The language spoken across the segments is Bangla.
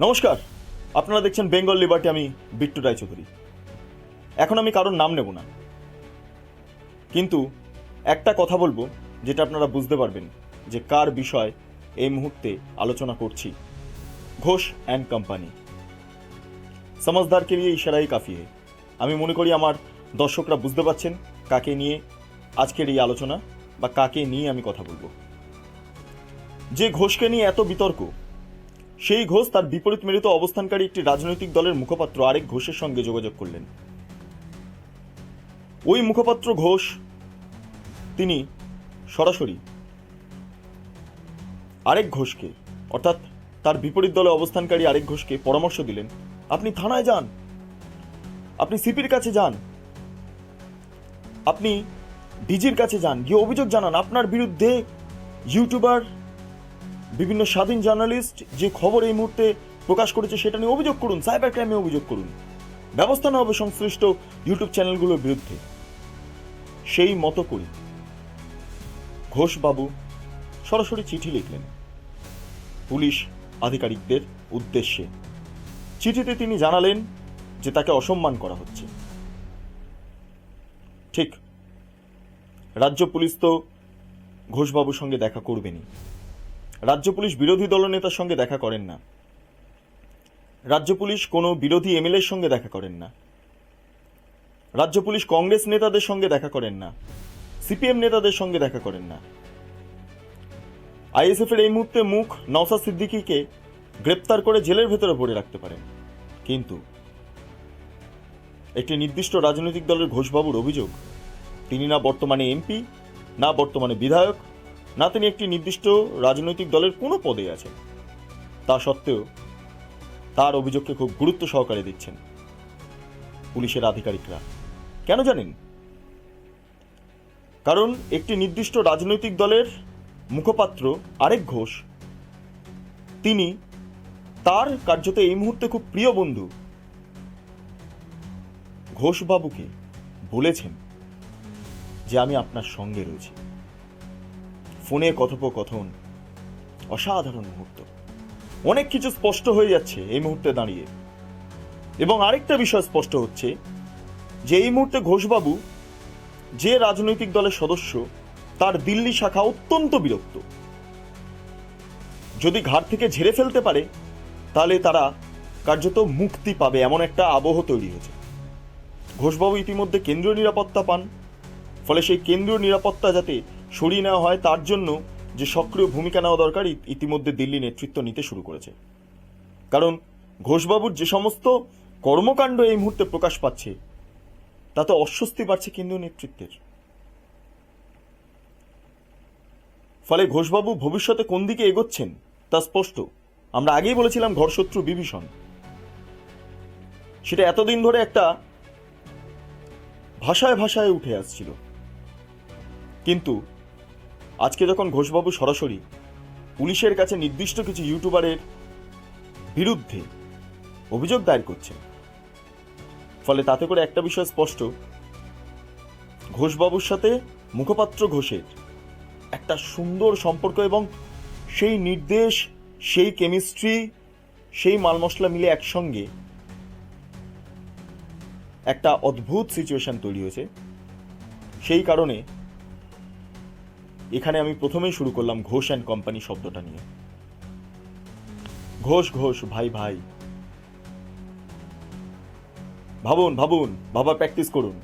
নমস্কার। আপনারা দেখছেন বেঙ্গল লিবার্টি, আমি বিট্টু রায়চৌধুরী। এখন আমি কারোর নাম নেব না। কিন্তু একটা কথা বলব, যেটা আপনারা বুঝতে পারবেন যে কার বিষয় এই মুহূর্তে আলোচনা করছি। Ghosh and company. সমাজদারকে নিয়ে ইশারাই কাফি আমি মনে করি আমার দর্শকরা বুঝতে পারছেন কাকে নিয়ে আজকের এই আলোচনা বা কাকে নিয়ে আমি কথা বলব। যে ঘোষকে নিয়ে এত বিতর্ক সেই ঘোষ তার বিপরীত মেরুতে অবস্থানকারী একটি রাজনৈতিক দলের মুখপাত্র আরেক ঘোষের সঙ্গে যোগাযোগ করলেন। ওই মুখপাত্র ঘোষ তিনি সরাসরি আরেক ঘোষকে, অর্থাৎ তার বিপরীত দলে অবস্থানকারী আরেক ঘোষকে পরামর্শ দিলেন, আপনি থানায় যান। আপনি সিপির কাছে যান। আপনি ডিজির কাছে যান। গিয়ে অভিযোগ জানান, আপনার বিরুদ্ধে ইউটিউবার বিভিন্ন স্বাধীন জার্নালিস্ট যে খবর এই মুহূর্তে প্রকাশ করেছে সেটা নিয়ে অভিযোগ করুন, সাইবার ক্রাইমে অভিযোগ করুন। ব্যবস্থা নেওয়া হবে সংশ্লিষ্ট ইউটিউব চ্যানেলগুলোর বিরুদ্ধে। সেই মতো করে। ঘোষবাবু সরাসরি চিঠি লিখলেন। পুলিশ আধিকারিকদের উদ্দেশ্যে। চিঠিতে তিনি জানালেন যে তাকে অসম্মান করা হচ্ছে। ঠিক, রাজ্য পুলিশ তো ঘোষবাবুর সঙ্গে দেখা করবেনই। রাজ্য পুলিশ বিরোধী দলনেতার সঙ্গে দেখা করেন না। রাজ্য পুলিশ কোনো বিরোধী এমএলএর সঙ্গে দেখা করেন না। রাজ্য পুলিশ কংগ্রেস নেতাদের সঙ্গে দেখা করেন না। সিপিএম নেতাদের সঙ্গে দেখা করেন না। আইএসএফ এর এই মুহূর্তে মুখ নওসাদ সিদ্দিকীকে গ্রেপ্তার করে জেলের ভেতরে ভরে রাখতে পারেন। কিন্তু একটি নির্দিষ্ট রাজনৈতিক দলের ঘোষবাবুর অভিযোগ, তিনি না বর্তমানে এমপি, না বর্তমানে বিধায়ক না তিনি একটি নির্দিষ্ট রাজনৈতিক দলের কোনো পদে আছেন। তা সত্ত্বেও তার অভিযোগকে খুব গুরুত্ব সহকারে দিচ্ছেন পুলিশের আধিকারিকরা। কেন জানেন? কারণ একটি নির্দিষ্ট রাজনৈতিক দলের মুখপাত্র আরেক ঘোষ, তিনি তার কার্যত এই মুহূর্তে খুব প্রিয় বন্ধু ঘোষবাবুকে বলেছেন যে আমি আপনার সঙ্গে রয়েছি। ফোনে কথোপকথন। অসাধারণ মুহূর্ত। অনেক কিছু স্পষ্ট হয়ে যাচ্ছে এই মুহূর্তে দাঁড়িয়ে। এবং আরেকটা বিষয় স্পষ্ট হচ্ছে যে এই মুহূর্তে ঘোষবাবু যে রাজনৈতিক দলের সদস্য, তার দিল্লি শাখা অত্যন্ত বিরক্ত। যদি ঘাট থেকে ঝেড়ে ফেলতে পারে, তাহলে তারা কার্যত মুক্তি পাবে এমন একটা আবহ তৈরি হয়েছে। ঘোষবাবু ইতিমধ্যে কেন্দ্রীয় নিরাপত্তা পান, ফলে সেই কেন্দ্রীয় নিরাপত্তা যাতে সরিয়ে নেওয়া হয় তার জন্য যে সক্রিয় ভূমিকা নেওয়া দরকার ইতিমধ্যে দিল্লি নেতৃত্ব নিতে শুরু করেছে। কারণ ঘোষবাবুর যে সমস্ত কর্মকাণ্ড এই মুহূর্তে প্রকাশ পাচ্ছে, তাতে অস্বস্তি বাড়ছে কেন্দ্রীয় নেতৃত্বের। ফলে ঘোষবাবু ভবিষ্যতে কোন দিকে এগোচ্ছেন তা স্পষ্ট। আমরা আগেই বলেছিলাম ঘরশত্রু বিভীষণ। সেটা এতদিন ধরে একটা ভাষায় ভাষায় উঠে আসছিল। কিন্তু আজকে যখন ঘোষবাবু সরাসরি পুলিশের কাছে নির্দিষ্ট কিছু ইউটিউবারের বিরুদ্ধে অভিযোগ দায়ের করছেন, ফলে তাতে করে একটা বিষয় স্পষ্ট, ঘোষবাবুর সাথে মুখপাত্র ঘোষের একটা সুন্দর সম্পর্ক এবং সেই নির্দেশ, সেই কেমিস্ট্রি, সেই মাল মশলা মিলে একসঙ্গে একটা অদ্ভুত সিচুয়েশন তৈরি হয়েছে। সেই কারণে এখানে আমি প্রথমেই শুরু করলাম ঘোষ অ্যান্ড কোম্পানি শব্দটা নিয়ে। ঘোষ ঘোষ, ভাই ভাই। ভাবুন ভাবুন ভাবা প্র্যাকটিস করুন।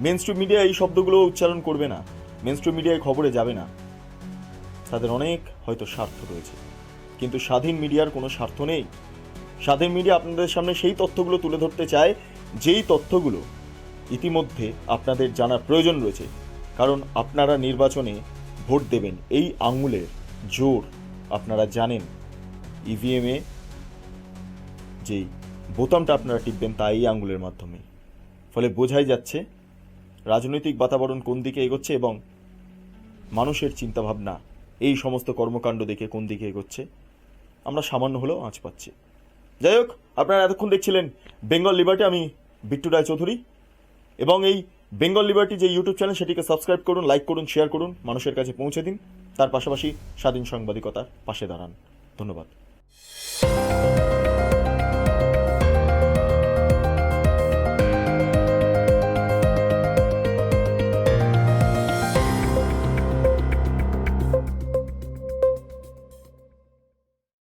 মেন মিডিয়া এই শব্দগুলো উচ্চারণ করবে না। মেন স্ট্রিম মিডিয়ায় খবরে যাবে না। তাদের অনেক হয়তো স্বার্থ রয়েছে। কিন্তু স্বাধীন মিডিয়ার কোনো স্বার্থ নেই। স্বাধীন মিডিয়া আপনাদের সামনে সেই তথ্যগুলো তুলে ধরতে চায়, যেই তথ্যগুলো ইতিমধ্যে আপনাদের জানার প্রয়োজন রয়েছে। কারণ আপনারা নির্বাচনে ভোট দেবেন। এই আঙুলের জোর আপনারা জানেন। ইভিএমে যেই বোতামটা আপনারা টিপবেন তা এই আঙুলের মাধ্যমে। ফলে বোঝাই যাচ্ছে রাজনৈতিক বাতাবরণ কোন দিকে এগোচ্ছে এবং মানুষের চিন্তাভাবনা, এই সমস্ত কর্মকাণ্ড দেখে কোন দিকে এগোচ্ছে। আমরা সামান্য হলেও আঁচ পাচ্ছি। যাই হোক, আপনারা এতক্ষণ দেখছিলেন বেঙ্গল লিবার্টি, আমি বিট্টু রায় চৌধুরী এবং এই বেঙ্গল লিবার্টি যে ইউটিউব চ্যানেল সেটিকে সাবস্ক্রাইব করুন লাইক করুন শেয়ার করুন, মানুষের কাছে পৌঁছে দিন। তার পাশাপাশি স্বাধীন সাংবাদিকতার পাশে দাঁড়ান। ধন্যবাদ।